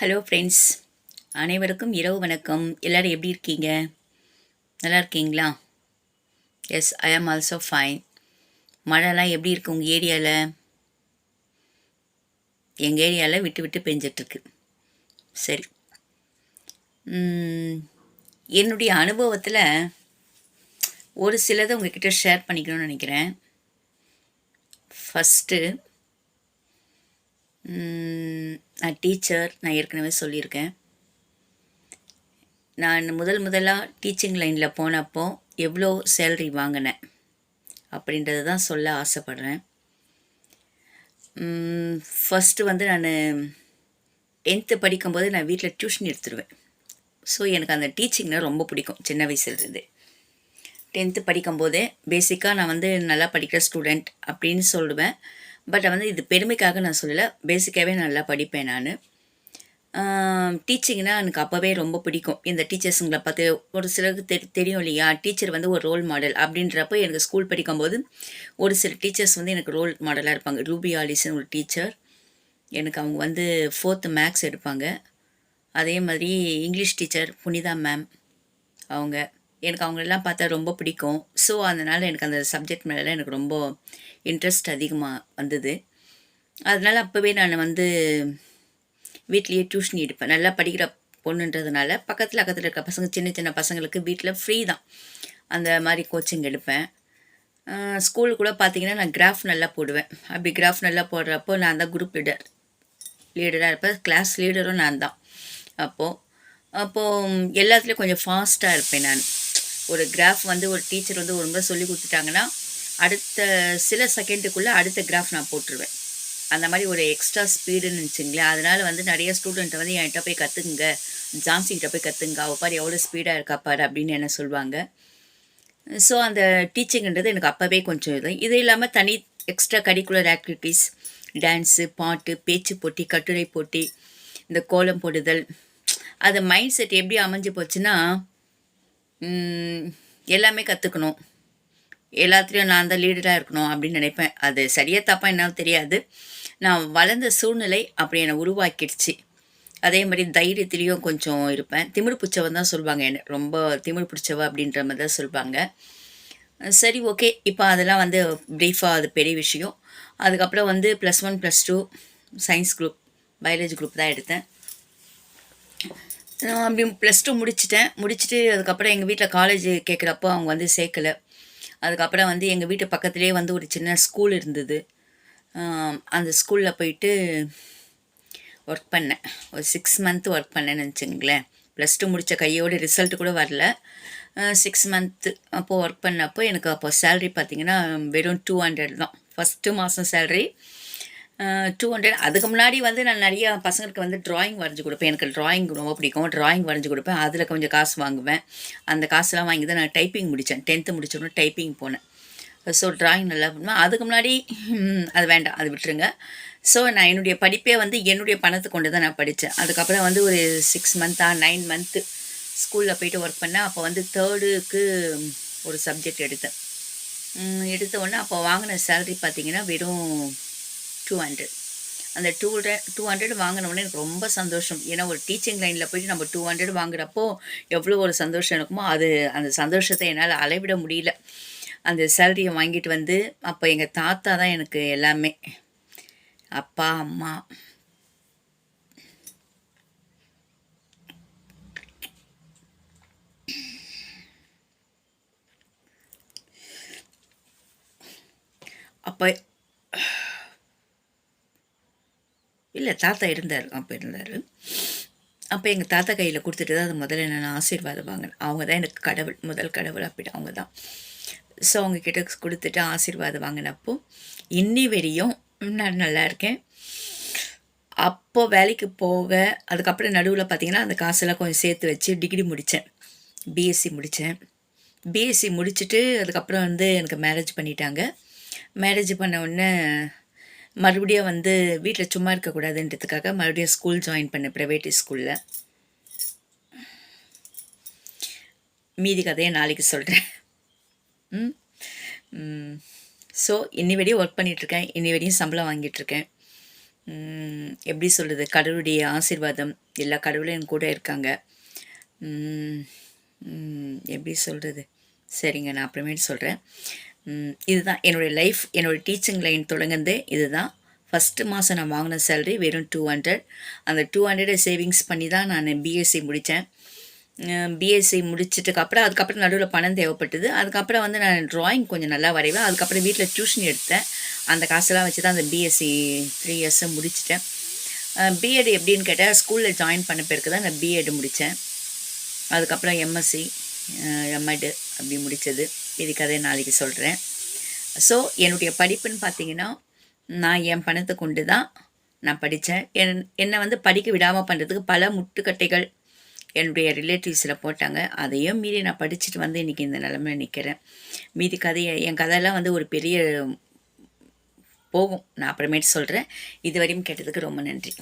Hello friends அனைவருக்கும் இரவு வணக்கம். எல்லோரும் எப்படி இருக்கீங்க? நல்லா இருக்கீங்களா? எஸ் ஐ ஆம் ஆல்சோ ஃபைன் மழைலாம் எப்படி இருக்கு உங்கள் ஏரியாவில் எங்கள் ஏரியாவில் விட்டு விட்டு பெஞ்சிட்ருக்கு. சரி. என்னுடைய அனுபவத்தில் ஒரு சிலதை உங்ககிட்ட ஷேர் பண்ணிக்கணும்னு நினைக்கிறேன். ஃபஸ்ட்டு நான் டீச்சர் நான் ஏற்கனவே சொல்லியிருக்கேன். நான் முதல் முதலாக டீச்சிங் லைனில் போனப்போ எவ்வளோ சேலரி வாங்கினேன் அப்படின்றது தான் சொல்ல ஆசைப்பட்றேன். ஃபஸ்ட்டு வந்து நான் டென்த்து படிக்கும்போது நான் வீட்டில் டியூஷன் எடுத்துருவேன். ஸோ எனக்கு அந்த டீச்சிங்னால் ரொம்ப பிடிக்கும் சின்ன வயசுலேருந்து. டென்த்து படிக்கும்போதே பேசிக்காக நான் வந்து நல்லா படிக்கிற ஸ்டூடெண்ட் அப்படின்னு சொல்லுவேன். பட் வந்து இது பெருமைக்காக நான் சொல்லலை. பேசிக்காகவே நல்லா படிப்பேன் நான். டீச்சிங்னால் எனக்கு அப்போவே ரொம்ப பிடிக்கும். இந்த டீச்சர்ஸுங்களை பார்த்து ஒரு சிலருக்கு தெ தெரியும் இல்லையா? டீச்சர் வந்து ஒரு ரோல் மாடல் அப்படின்றப்போ எனக்கு ஸ்கூல் படிக்கும்போது ஒரு சில டீச்சர்ஸ் வந்து எனக்கு ரோல் மாடலாக இருப்பாங்க. ரூபி ஆலிஸ்னு ஒரு டீச்சர் எனக்கு அவங்க வந்து ஃபோர்த்து மேக்ஸ் எடுப்பாங்க. அதே மாதிரி இங்கிலீஷ் டீச்சர் புனிதா மேம் அவங்க. எனக்கு அவங்களெல்லாம் பார்த்தா ரொம்ப பிடிக்கும். ஸோ அதனால் எனக்கு அந்த சப்ஜெக்ட் மேலே எனக்கு ரொம்ப இன்ட்ரெஸ்ட் அதிகமாக வந்தது. அதனால் அப்போவே நான் வந்து வீட்லேயே டியூஷன் எடுப்பேன். நல்லா படிக்கிற பொண்ணுன்றதுனால பக்கத்தில் பக்கத்தில் இருக்க பசங்க சின்ன சின்ன பசங்களுக்கு வீட்டில் ஃப்ரீ தான். அந்த மாதிரி கோச்சிங் எடுப்பேன். ஸ்கூலு கூட பார்த்தீங்கன்னா நான் கிராஃப் நல்லா போடுவேன். அப்படி கிராஃப் நல்லா போடுறப்போ நான் தான் குரூப் லீடர் லீடராக இருப்பேன். கிளாஸ் லீடரும் நான் தான். அப்போது அப்போது எல்லாத்துலேயும் கொஞ்சம் ஃபாஸ்ட்டாக இருப்பேன் நான். ஒரு கிராஃப் வந்து ஒரு டீச்சர் வந்து ஒரு முறை சொல்லி கொடுத்துட்டாங்கன்னா அடுத்த சில செகண்டுக்குள்ளே அடுத்த கிராஃப் நான் போட்டுருவேன். அந்த மாதிரி ஒரு எக்ஸ்ட்ரா ஸ்பீடுன்னு வச்சுங்களேன். அதனால் வந்து நிறைய ஸ்டூடெண்ட்டை வந்து என்கிட்ட போய் கற்றுக்குங்க ஜான்சிக்கிட்ட போய் கற்றுங்க அவள் பாரு எவ்வளோ ஸ்பீடாக இருக்கா பாரு அப்படின்னு என்ன சொல்லுவாங்க. ஸோ அந்த டீச்சிங்ன்றது எனக்கு அப்போவே கொஞ்சம் இது. இது இல்லாமல் தனி எக்ஸ்ட்ரா கரிக்குலர் ஆக்டிவிட்டீஸ் டான்ஸு பாட்டு பேச்சு போட்டி கட்டுரை போட்டி இந்த கோலம் போடுதல். அது மைண்ட் செட் எப்படி அமைஞ்சு போச்சுன்னா எல்லாமே கற்றுக்கணும் எல்லாத்துலேயும் நான் தான் லீடராக இருக்கணும் அப்படின்னு நினைப்பேன். அது சரியாக தப்பா என்னால் தெரியாது. நான் வளர்ந்த சூழ்நிலை அப்படி என்னை உருவாக்கிடுச்சு. அதே மாதிரி தைரியத்திலையும் கொஞ்சம் இருப்பேன். திமிழ் பிடிச்சவன் தான் சொல்லுவாங்க என்ன ரொம்ப திமிழ் பிடிச்சவ அப்படின்ற மாதிரி தான் சொல்லுவாங்க சரி ஓகே இப்போ அதெல்லாம் வந்து ப்ரீஃபாக அது பெரிய விஷயம். அதுக்கப்புறம் வந்து plus one plus two science group biology group தான் எடுத்தேன். நான் அப்படி ப்ளஸ் டூ முடிச்சிட்டேன். முடிச்சுட்டு அதுக்கப்புறம் எங்கள் வீட்டில் காலேஜ் கேட்குறப்போ அவங்க வந்து சேர்க்கலை. அதுக்கப்புறம் வந்து எங்கள் வீட்டு பக்கத்துலேயே வந்து ஒரு சின்ன ஸ்கூல் இருந்தது. அந்த ஸ்கூலில் போயிட்டு ஒர்க் பண்ணேன். ஒரு சிக்ஸ் மந்த் ஒர்க் பண்ணேன்னு வச்சுங்களேன் ப்ளஸ் டூ முடித்த கையோட ரிசல்ட் கூட வரல. சிக்ஸ் மந்த்து அப்போது ஒர்க் பண்ணப்போ எனக்கு அப்போ சேல்ரி பார்த்திங்கன்னா வெறும் டூ ஹண்ட்ரட் தான். ஃபஸ்ட்டு மாதம் சேல்ரி டூ ஹண்ட்ரட் அதுக்கு முன்னாடி வந்து நான் நிறைய பசங்களுக்கு வந்து ட்ராயிங் வரைஞ்சி கொடுப்பேன். எனக்கு ட்ராயிங் ரொம்ப பிடிக்கும். ட்ராயிங் வரைஞ்சி கொடுப்பேன். அதில் கொஞ்சம் காசு வாங்குவேன். அந்த காசுலாம் வாங்கி தான் நான் டைப்பிங் முடித்தேன். டென்த்து முடிச்சோடனே டைப்பிங் போனேன். ஸோ ட்ராயிங் நல்லா பண்ணுவேன். அதுக்கு முன்னாடி அது வேண்டாம். அது விட்டுருங்க. ஸோ நான் என்னுடைய படிப்பே வந்து என்னுடைய பணத்தை கொண்டு தான் நான் படித்தேன். அதுக்கப்புறம் வந்து ஒரு சிக்ஸ் மந்த்தா நைன் மந்த்து ஸ்கூலில் போயிட்டு ஒர்க் பண்ணேன். அப்போ வந்து தேர்டுக்கு ஒரு சப்ஜெக்ட் எடுத்தேன். எடுத்த உடனே அப்போ வாங்கின சேலரி பார்த்தீங்கன்னா வெறும் டூ ஹண்ட்ரட் அந்த டூ ஹண்ட்ரட் டூ ஹண்ட்ரட் வாங்கினோடனே எனக்கு ரொம்ப சந்தோஷம். ஏன்னா ஒரு டீச்சிங் லைனில் போயிட்டு நம்ம டூ ஹண்ட்ரட் வாங்குறப்போ எவ்வளோ ஒரு சந்தோஷம் இருக்குமோ அது அந்த சந்தோஷத்தை என்னால் அளவிட முடியல. அந்த சேலரியை வாங்கிட்டு வந்து அப்போ எங்கள் தாத்தா தான் எனக்கு எல்லாமே. அப்பா அம்மா. அப்போ இல்லை தாத்தா இருந்தார் அப்போ இருந்தார். அப்போ எங்கள் தாத்தா கையில் கொடுத்துட்டு தான் அது முதல்ல நான் ஆசீர்வாதம் வாங்கினேன். அவங்க தான் எனக்கு கடவுள் முதல் கடவுள் அப்படி அவங்க தான் ஸோ அவங்கக்கிட்ட கொடுத்துட்டு ஆசீர்வாதம் வாங்கினப்போ இன்னி வரையும் நான் நல்லா இருக்கேன். அப்போ வேலைக்கு போக அதுக்கப்புறம் நடுவில் பார்த்தீங்கன்னா அந்த காசெல்லாம் கொஞ்சம் சேர்த்து வச்சு டிகிரி முடித்தேன் பிஎஸ்சி முடித்தேன் பிஎஸ்சி முடிச்சுட்டு அதுக்கப்புறம் வந்து எனக்கு மேரேஜ் பண்ணிட்டாங்க. மேரேஜ் பண்ண உடனே மறுபடியும் வந்து வீட்டில் சும்மா இருக்கக்கூடாதுன்றதுக்காக மறுபடியும் ஸ்கூல் ஜாயின் பண்ணேன் ப்ரைவேட் ஸ்கூலில் மீதி கதையை நாளைக்கு சொல்கிறேன் ம்? ஸோ இன்னி வரையும் ஒர்க் பண்ணிகிட்ருக்கேன் இன்னி வரையும் சம்பளம் வாங்கிட்டுருக்கேன். எப்படி சொல்கிறது கடவுளுடைய ஆசீர்வாதம். எல்லா கடவுளும் என் கூட இருக்காங்க. ம், எப்படி சொல்கிறது சரிங்க நான் அப்புறமேட்டு சொல்கிறேன் இதுதான் என்னுடைய லைஃப் என்னுடைய டீச்சிங் லைன் தொடங்குனதே இதுதான். ஃபஸ்ட்டு மாதம் நான் வாங்கின சேலரி வெறும் டூ ஹண்ட்ரட் அந்த டூ ஹண்ட்ரடை சேவிங்ஸ் பண்ணி தான் நான் பிஎஸ்சி முடித்தேன். பிஎஸ்சி முடிச்சிட்டுக்கப்புறம் அதுக்கப்புறம் நடுவில் பணம் தேவைப்பட்டது. அதுக்கப்புறம் வந்து நான் ட்ராயிங் கொஞ்சம் நல்லா வரைவேன். அதுக்கப்புறம் வீட்டில் டியூஷன் எடுத்தேன். அந்த காசெல்லாம் வச்சு தான் அந்த பிஎஸ்சி த்ரீ இயர்ஸை முடிச்சிட்டேன். பிஎட் எப்படின்னு கேட்டால் ஸ்கூலில் ஜாயின் பண்ண பிறகு தான் நான் பிஎட் முடித்தேன். அதுக்கப்புறம் எம்எஸ்சி எம்எட் அப்படி முடித்தது. இது கதை நாளைக்கு சொல்கிறேன் ஸோ என்னுடைய படிப்புன்னு பார்த்தீங்கன்னா நான் என் பணத்தை கொண்டு தான் நான் படித்தேன் என் என்னை வந்து படிக்க விடாமல் பண்ணுறதுக்கு பல முட்டுக்கட்டைகள் என்னுடைய ரிலேட்டிவ்ஸில் போட்டாங்க. அதையும் மீறி நான் படிச்சுட்டு வந்து இன்றைக்கி இந்த நிலமையில நிற்கிறேன் மீதி கதையை என் கதையெல்லாம் வந்து ஒரு பெரிய போகும். நான் அப்புறமேட்டு சொல்கிறேன் இது வரையும் கேட்டதுக்கு ரொம்ப நன்றி.